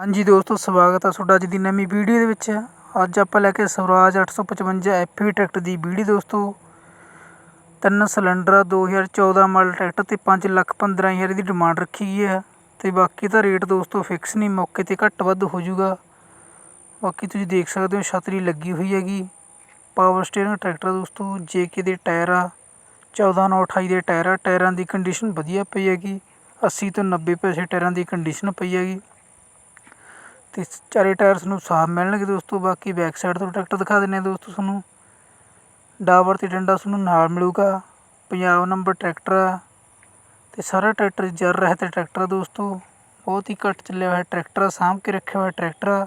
ਹਾਂਜੀ ਦੋਸਤੋ ਸਵਾਗਤ ਹੈ ਤੁਹਾਡਾ ਅੱਜ ਦੀ ਨਵੀਂ ਵੀਡੀਓ ਦੇ ਵਿੱਚ। ਅੱਜ ਆਪਾਂ ਲੈ ਕੇ ਸਵਰਾਜ 855 ਐਫੀ ਟਰੈਕਟਰ ਦੀ ਵੀਡੀਓ ਦੋਸਤੋ। ਤਿੰਨ ਸਿਲੰਡਰ ਆ, 2014 ਮਾਡਲ ਟਰੈਕਟਰ ਤੇ 5 ਲੱਖ 15 ਹਜ਼ਾਰ ਦੀ ਡਿਮਾਂਡ ਰੱਖੀ ਗਈ ਹੈ। ਤੇ ਬਾਕੀ ਤਾਂ ਰੇਟ ਦੋਸਤੋ ਫਿਕਸ ਨਹੀਂ ਮੌਕੇ ਤੇ ਘੱਟ ਵੱਧ ਹੋ ਜਾਊਗਾ। ਬਾਕੀ ਤੁਸੀਂ ਦੇਖ ਸਕਦੇ ਹੋ ਛਤਰੀ ਲੱਗੀ ਹੋਈ ਹੈਗੀ। ਪਾਵਰ ਸਟੀਅਰਿੰਗ ਟਰੈਕਟਰ ਦੋਸਤੋ ਜੇਕੇ ਦੇ ਟਾਇਰ ਆ 14 9 28 ਦੇ ਟਾਇਰ ਆ ਟਾਇਰਾਂ ਦੀ ਕੰਡੀਸ਼ਨ ਵਧੀਆ ਪਈ ਹੈਗੀ। 80 ਤੋਂ 90 ਪੈਸੇ ਟਾਇਰਾਂ ਦੀ ਕੰਡੀਸ਼ਨ ਪਈ ਹੈਗੀ। ਤੇ ਚਾਰੇ ਟਾਇਰਸ ਨੂੰ ਸਾਫ਼ ਮਿਲਣਗੇ ਦੋਸਤੋ, ਬਾਕੀ ਬੈਕ ਸਾਈਡ ਤੋਂ ਟਰੈਕਟਰ ਦਿਖਾ ਦਿੰਨੇ ਆ ਦੋਸਤੋ ਤੁਹਾਨੂੰ। ਡਾਵਰ ਤੇ ਡੰਡਾ ਤੁਹਾਨੂੰ ਨਾਲ ਮਿਲੂਗਾ। ਪੰਜਾਬ ਨੰਬਰ ਟਰੈਕਟਰ ਆ ਤੇ ਸਾਰਾ ਟਰੈਕਟਰ ਜਰ ਰਿਹਾ ਰਹਿਤ ਟਰੈਕਟਰ ਦੋਸਤੋ। ਬਹੁਤ ਹੀ ਘੱਟ ਚੱਲਿਆ ਹੋਇਆ ਟਰੈਕਟਰ ਆ, ਸਾਂਭ ਕੇ ਰੱਖਿਆ ਹੋਇਆ ਟਰੈਕਟਰ ਆ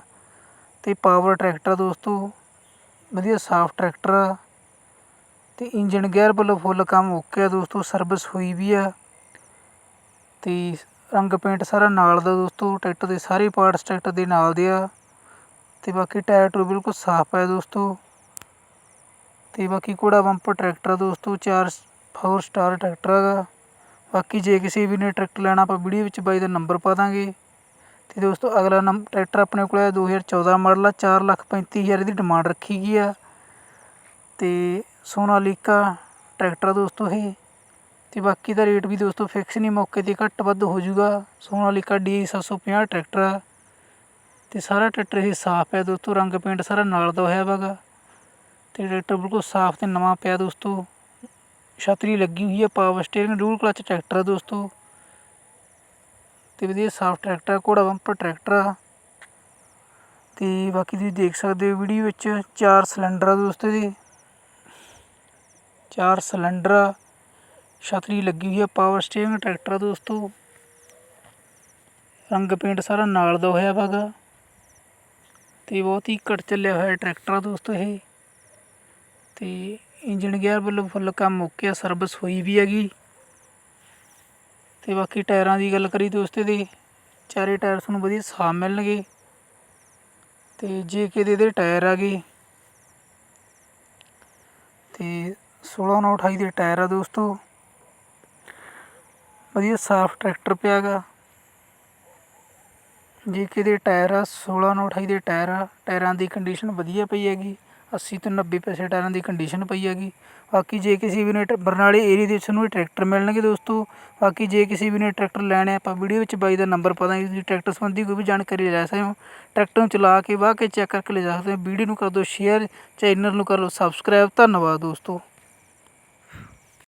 ਤੇ ਪਾਵਰ ਟਰੈਕਟਰ ਆ ਦੋਸਤੋ। ਵਧੀਆ ਸਾਫ਼ ਟਰੈਕਟਰ ਆ ਤੇ ਇੰਜਨ ਗੇਅਰ ਵੱਲੋਂ ਫੁੱਲ ਕੰਮ ਓਕੇ ਆ ਦੋਸਤੋ ਸਰਵਿਸ ਹੋਈ ਵੀ ਆ ਤੇ ਰੰਗ ਪੇਂਟ ਸਾਰਾ ਨਾਲ ਦਾ ਦੋਸਤੋ ਟਰੈਕਟਰ ਦੇ ਸਾਰੇ ਪਾਰਟਸ ਟਰੈਕਟਰ ਦੇ ਨਾਲ ਦੇ ਆ। ਅਤੇ ਬਾਕੀ ਟਾਇਰ ਟੂ ਬਿਲਕੁਲ ਸਾਫ਼ ਹੈ ਦੋਸਤੋ। ਅਤੇ ਬਾਕੀ ਕੋੜਾ ਬੰਪਰ ਟਰੈਕਟਰ ਦੋਸਤੋ 4 4 ਸਟਾਰ ਟਰੈਕਟਰ ਹੈਗਾ ਬਾਕੀ ਜੇ ਕਿਸੇ ਵੀ ਨੇ ਟਰੈਕਟਰ ਲੈਣਾ, ਆਪਾਂ ਵੀਡੀਓ ਵਿੱਚ ਬਾਈ ਦਾ ਨੰਬਰ ਪਾ ਦਾਂਗੇ। ਤੇ ਦੋਸਤੋ, ਅਗਲਾ ਨੰਬਰ ਟਰੈਕਟਰ ਆਪਣੇ ਕੋਲ ਹੈ 2014 ਮਾਡਲ ਆ 4 ਲੱਖ 35 ਹਜ਼ਾਰ ਦੀ ਡਿਮਾਂਡ ਰੱਖੀ ਗਈ ਆ। ਤੇ ਸੋਨਾਲੀਕਾ ਟਰੈਕਟਰ ਦੋਸਤੋ ਇਹ। ਅਤੇ ਬਾਕੀ ਦਾ ਰੇਟ ਵੀ ਦੋਸਤੋ ਫਿਕਸ ਨਹੀਂ, ਮੌਕੇ ਤੇ ਘੱਟ ਵੱਧ ਹੋ ਜਾਊਗਾ। ਸੋਨਾਲੀਕਾ ਡੀ 750 ਟਰੈਕਟਰ ਆ। ਅਤੇ ਸਾਰਾ ਟਰੈਕਟਰ ਇਹ ਸਾਫ਼ ਹੈ ਦੋਸਤੋ, ਰੰਗ ਪੇਂਟ ਸਾਰਾ ਨਾਲ ਦਾ ਹੋਇਆ ਵਾਗਾ ਤੇ ਟਰੈਕਟਰ ਬਿਲਕੁਲ ਸਾਫ਼ ਤੇ ਨਵਾਂ ਪਿਆ ਦੋਸਤੋ। ਛਤਰੀ ਲੱਗੀ ਹੋਈ ਹੈ power steering dual clutch tractor ਆ ਦੋਸਤੋ। ਤੇ ਵਧੀਆ ਸਾਫ਼ ਟਰੈਕਟਰ ਘੋੜਾ ਬੰਪਰ ਟਰੈਕਟਰ ਆ। ਤੇ ਬਾਕੀ ਤੁਸੀਂ ਦੇਖ ਸਕਦੇ ਹੋ ਵੀਡੀਓ ਵਿੱਚ ਚਾਰ ਸਿਲੰਡਰ ਆ ਦੋਸਤੋ ਜੀ ਚਾਰ ਸਿਲੰਡਰ ਆ। ਛਤਰੀ ਲੱਗੀ ਹੋਈ ਹੈ ਪਾਵਰ ਸਟੀਅਰਿੰਗ ਟਰੈਕਟਰ ਆ ਦੋਸਤੋ। ਰੰਗ ਪੇਂਟ ਸਾਰਾ ਨਾਲ ਦਾ ਹੋਇਆ ਵਾਗਾ ਤੇ ਬਹੁਤ ਹੀ ਘੱਟ ਚੱਲਿਆ ਹੋਇਆ ਟਰੈਕਟਰ ਆ ਦੋਸਤੋ ਇਹ। ਤੇ ਇੰਜਨ ਗੇਅਰ ਵੱਲੋਂ ਫੁੱਲ ਕੰਮ ਓਕੇ ਸਰਵਿਸ ਹੋਈ ਵੀ ਹੈਗੀ। ਤੇ ਬਾਕੀ ਟਾਇਰਾਂ ਦੀ ਗੱਲ ਕਰੀ ਦੋਸਤੋ ਦੇ ਚਾਰੇ ਟਾਇਰ ਤੁਹਾਨੂੰ ਵਧੀਆ ਸਾਫ਼ ਮਿਲਣਗੇ। ਤੇ ਜੇ ਕਿਤੇ ਦੇ ਟਾਇਰ ਆ ਗਏ। ਤੇ 16 9 28 ਦੇ ਟਾਇਰ ਆ ਦੋਸਤੋ। ਵਧੀਆ ਸਾਫ਼ ਟਰੈਕਟਰ ਪਿਆ ਗਾ ਜੇ ਕਿਤੇ ਟਾਇਰ ਆ 16 9 28 ਦੇ ਟਾਇਰ ਆ, ਟਾਇਰਾਂ ਦੀ ਕੰਡੀਸ਼ਨ ਵਧੀਆ ਪਈ ਹੈਗੀ 80 ਤੋਂ 90 ਪੈਸੇ ਟਾਇਰਾਂ ਦੀ ਕੰਡੀਸ਼ਨ ਪਈ ਹੈਗੀ। ਬਾਕੀ ਜੇ ਕਿਸੇ ਵੀ ਨੇ ਟ- ਬਰਨਾਲੇ ਏਰੀਆ ਦੇ ਵਿੱਚ ਤੁਹਾਨੂੰ ਇਹ ਟਰੈਕਟਰ ਮਿਲਣਗੇ ਦੋਸਤੋ, ਬਾਕੀ ਜੇ ਕਿਸੇ ਵੀ ਨੇ ਟਰੈਕਟਰ ਲੈਣਾ ਆਪਾਂ ਵੀਡੀਓ ਵਿੱਚ ਬਾਈ ਦਾ ਨੰਬਰ ਪਤਾ ਦਾਂਗੇ, ਤੁਸੀਂ ਟਰੈਕਟਰ ਸੰਬੰਧੀ ਕੋਈ ਵੀ ਜਾਣਕਾਰੀ ਲੈ ਸਕਦੇ ਹੋ। ਟਰੈਕਟਰ ਨੂੰ ਚਲਾ ਕੇ, ਵਾਹ ਕੇ ਚੈੱਕ ਕਰਕੇ ਲੈ ਜਾ ਸਕਦੇ ਹੋ, ਵੀਡੀਓ ਨੂੰ ਕਰ ਦਿਓ ਸ਼ੇਅਰ ਚੈਨਲ ਨੂੰ ਕਰ ਲਓ ਸਬਸਕ੍ਰਾਈਬ ਧੰਨਵਾਦ ਦੋਸਤੋ।